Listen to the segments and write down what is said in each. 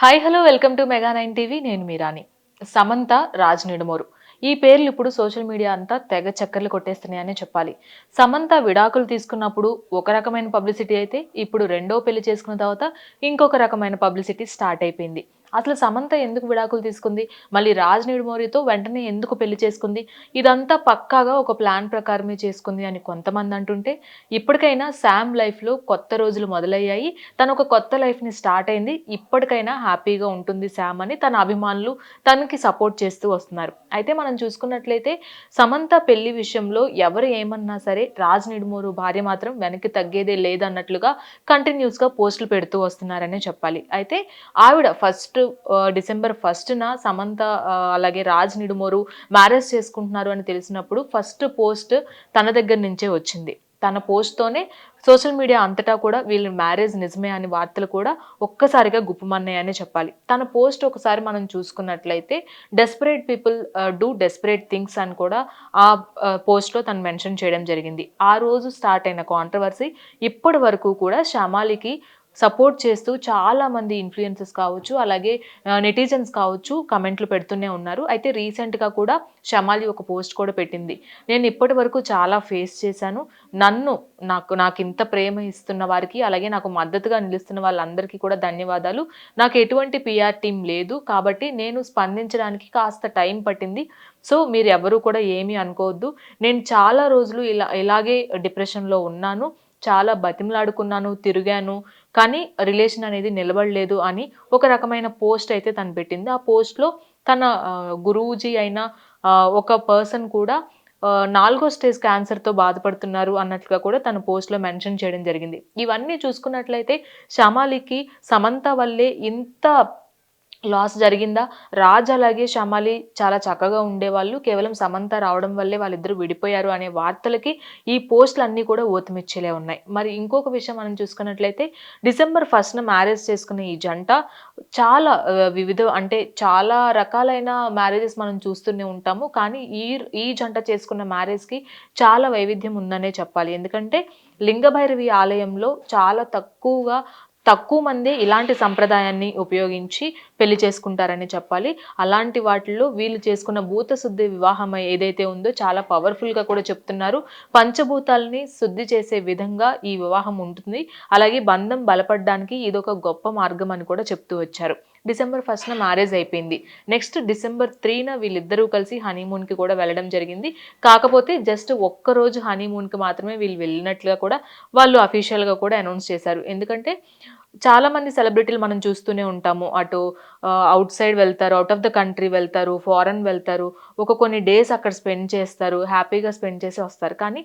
Hi hello welcome to mega nine TV నేను మీరాని సమంత రాజ్ నిడుమోరు ఈ పేర్లు ఇప్పుడు సోషల్ మీడియా అంతా తెగ చక్కర్లు కొట్టేస్తున్నాయనే చెప్పాలి. సమంత విడాకులు తీసుకున్నప్పుడు ఒక రకమైన పబ్లిసిటీ అయితే ఇప్పుడు రెండో పెళ్ళి చేసుకున్న తర్వాత ఇంకొక రకమైన పబ్లిసిటీ స్టార్ట్ అయిపోయింది. అసలు సమంత ఎందుకు విడాకులు తీసుకుంది? మళ్ళీ రాజ్ నిడుమోరితో వెంటనే ఎందుకు పెళ్ళి చేసుకుంది? ఇదంతా పక్కాగా ఒక ప్లాన్ ప్రకారమే చేసుకుంది అని కొంతమంది అంటుంటే ఇప్పటికైనా శామ్ లైఫ్లో కొత్త రోజులు మొదలయ్యాయి. తను ఒక కొత్త లైఫ్ని స్టార్ట్ అయింది. ఇప్పటికైనా హ్యాపీగా ఉంటుంది శామ్ అని తన అభిమానులు తనకి సపోర్ట్ చేస్తూ వస్తున్నారు. అయితే మనం చూసుకున్నట్లయితే సమంత పెళ్ళి విషయంలో ఎవరు ఏమన్నా సరే రాజ్ నిడుమోరు భార్య మాత్రం వెనక్కి తగ్గేదే లేదన్నట్లుగా కంటిన్యూస్గా పోస్టులు పెడుతూ వస్తున్నారనే చెప్పాలి. అయితే ఆవిడ ఫస్ట్ డిసెంబర్ ఫస్ట్న సమంత అలాగే రాజ్ నిడుమోరు మ్యారేజ్ చేసుకుంటున్నారు అని తెలిసినప్పుడు ఫస్ట్ పోస్ట్ తన దగ్గర నుంచే వచ్చింది. తన పోస్ట్తోనే సోషల్ మీడియా అంతటా కూడా వీళ్ళ మ్యారేజ్ నిజమే అని వార్తలు కూడా ఒక్కసారిగా గుప్పమన్నాయనే చెప్పాలి. తన పోస్ట్ ఒకసారి మనం చూసుకున్నట్లయితే desperate people do desperate things అని కూడా ఆ పోస్ట్లో తను మెన్షన్ చేయడం జరిగింది. ఆ రోజు స్టార్ట్ అయిన కాంట్రవర్సీ ఇప్పటి వరకు కూడా శ్యామాలికి సపోర్ట్ చేస్తూ చాలా మంది ఇన్ఫ్లుయెన్సెస్ కావచ్చు అలాగే నెటిజన్స్ కావచ్చు కమెంట్లు పెడుతూనే ఉన్నారు. అయితే రీసెంట్గా కూడా షమాలి ఒక పోస్ట్ కూడా పెట్టింది. నేను ఇప్పటి వరకు చాలా ఫేస్ చేశాను. నన్ను నాకు నాకు ఇంత ప్రేమ ఇస్తున్న వారికి అలాగే నాకు మద్దతుగా నిలుస్తున్న వాళ్ళందరికీ కూడా ధన్యవాదాలు. నాకు ఎటువంటి పిఆర్ టీం లేదు కాబట్టి నేను స్పందించడానికి కాస్త టైం పట్టింది. సో మీరు ఎవరు కూడా ఏమీ అనుకోవద్దు. నేను చాలా రోజులు ఇలా ఇలాగే డిప్రెషన్లో ఉన్నాను. చాలా బతిమలాడుకున్నాను తిరిగాను. కానీ రిలేషన్ అనేది నిలబడలేదు అని ఒక రకమైన పోస్ట్ అయితే తను పెట్టింది. ఆ పోస్ట్లో తన గురువుజీ గురూజీ అయిన ఒక పర్సన్ కూడా నాలుగో స్టేజ్ క్యాన్సర్తో బాధపడుతున్నారు అన్నట్లుగా కూడా తన పోస్ట్లో మెన్షన్ చేయడం జరిగింది. ఇవన్నీ చూసుకున్నట్లయితే షమాలికి సమంత వల్లే ఇంత లాస్ జరిగిందా? రాజ్ అలాగే షమాలి చాలా చక్కగా ఉండేవాళ్ళు. కేవలం సమంత రావడం వల్లే వాళ్ళిద్దరూ విడిపోయారు అనే వార్తలకి ఈ పోస్టులు అన్నీ కూడా ఓతమిచ్చేలే ఉన్నాయి. మరి ఇంకొక విషయం మనం చూసుకున్నట్లయితే డిసెంబర్ ఫస్ట్న మ్యారేజ్ చేసుకున్న ఈ జంట చాలా వివిధ అంటే చాలా రకాలైన మ్యారేజెస్ మనం చూస్తూనే ఉంటాము. కానీ ఈ ఈ జంట చేసుకున్న మ్యారేజ్కి చాలా వైవిధ్యం ఉందనే చెప్పాలి. ఎందుకంటే లింగభైరవి ఆలయంలో చాలా తక్కువగా తక్కువ మంది ఇలాంటి సంప్రదాయాన్ని ఉపయోగించి పెళ్ళి చేసుకుంటారని చెప్పాలి. అలాంటి వాటిల్లో వీళ్ళు చేసుకున్న భూత శుద్ధి వివాహం ఏదైతే ఉందో చాలా పవర్ఫుల్గా కూడా చెప్తున్నారు. పంచభూతాలని శుద్ధి చేసే విధంగా ఈ వివాహం ఉంటుంది. అలాగే బంధం బలపడడానికి ఇదొక గొప్ప మార్గం అని కూడా చెప్తూ వచ్చారు. డిసెంబర్ ఫస్ట్న మ్యారేజ్ అయిపోయింది. నెక్స్ట్ డిసెంబర్ త్రీన వీళ్ళిద్దరూ కలిసి హనీమూన్కి కూడా వెళ్ళడం జరిగింది. కాకపోతే జస్ట్ ఒక్క రోజు హనీమూన్కి మాత్రమే వీళ్ళు వెళ్ళినట్లుగా కూడా వాళ్ళు అఫీషియల్గా కూడా అనౌన్స్ చేశారు. ఎందుకంటే చాలా మంది సెలబ్రిటీలు మనం చూస్తూనే ఉంటాము. అటు అవుట్ సైడ్ వెళ్తారు అవుట్ ఆఫ్ ద కంట్రీ వెళ్తారు ఫారెన్ వెళ్తారు. ఒక కొన్ని డేస్ అక్కడ స్పెండ్ చేస్తారు హ్యాపీగా స్పెండ్ చేసి వస్తారు. కానీ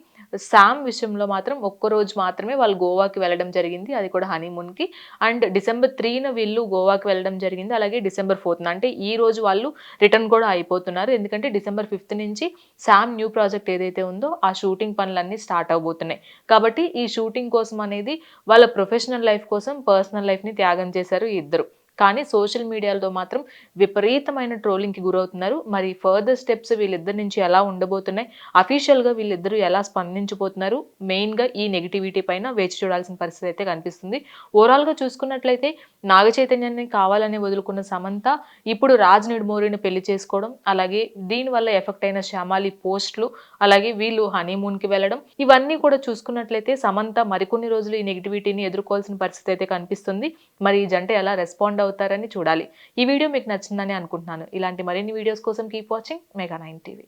శామ్ విషయంలో మాత్రం ఒక్క రోజు మాత్రమే వాళ్ళు గోవాకి వెళ్ళడం జరిగింది. అది కూడా హనీమూన్కి అండ్ డిసెంబర్ త్రీన వీళ్ళు గోవాకి వెళ్ళడం జరిగింది. అలాగే డిసెంబర్ ఫోర్త్న. అంటే ఈ రోజు వాళ్ళు రిటర్న్ కూడా అయిపోతున్నారు. ఎందుకంటే డిసెంబర్ ఫిఫ్త్ నుంచి శామ్ న్యూ ప్రాజెక్ట్ ఏదైతే ఉందో ఆ షూటింగ్ పనులన్నీ స్టార్ట్ అవబోతున్నాయి. కాబట్టి ఈ షూటింగ్ కోసం అనేది వాళ్ళ ప్రొఫెషనల్ లైఫ్ కోసం పర్సనల్ లైఫ్ని త్యాగం చేశారు ఈ ఇద్దరు. కానీ సోషల్ మీడియాలో మాత్రం విపరీతమైన ట్రోలింగ్కి గురవుతున్నారు. మరి ఫర్దర్ స్టెప్స్ వీళ్ళిద్దరి నుంచి ఎలా ఉండబోతున్నాయి? అఫీషియల్గా వీళ్ళిద్దరూ ఎలా స్పందించబోతున్నారు? మెయిన్గా ఈ నెగిటివిటీ పైన వేచి చూడాల్సిన పరిస్థితి అయితే కనిపిస్తుంది. ఓవరాల్గా చూసుకున్నట్లయితే నాగ చైతన్యాన్ని కావాలని వదులుకున్న సమంత ఇప్పుడు రాజ్ నిడుమోరిని పెళ్ళి చేసుకోవడం అలాగే దీనివల్ల ఎఫెక్ట్ అయిన శ్యామాలి పోస్ట్లు అలాగే వీళ్ళు హనీమూన్కి వెళ్ళడం ఇవన్నీ కూడా చూసుకున్నట్లయితే సమంత మరికొన్ని రోజులు ఈ నెగిటివిటీని ఎదుర్కోవాల్సిన పరిస్థితి అయితే కనిపిస్తుంది. మరి ఈ జంట ఎలా రెస్పాండ్ అవుతారని చూడాలి. ఈ వీడియో మీకు నచ్చిందని అనుకుంటున్నాను. ఇలాంటి మరిన్ని వీడియోస్ కోసం keep watching mega nine TV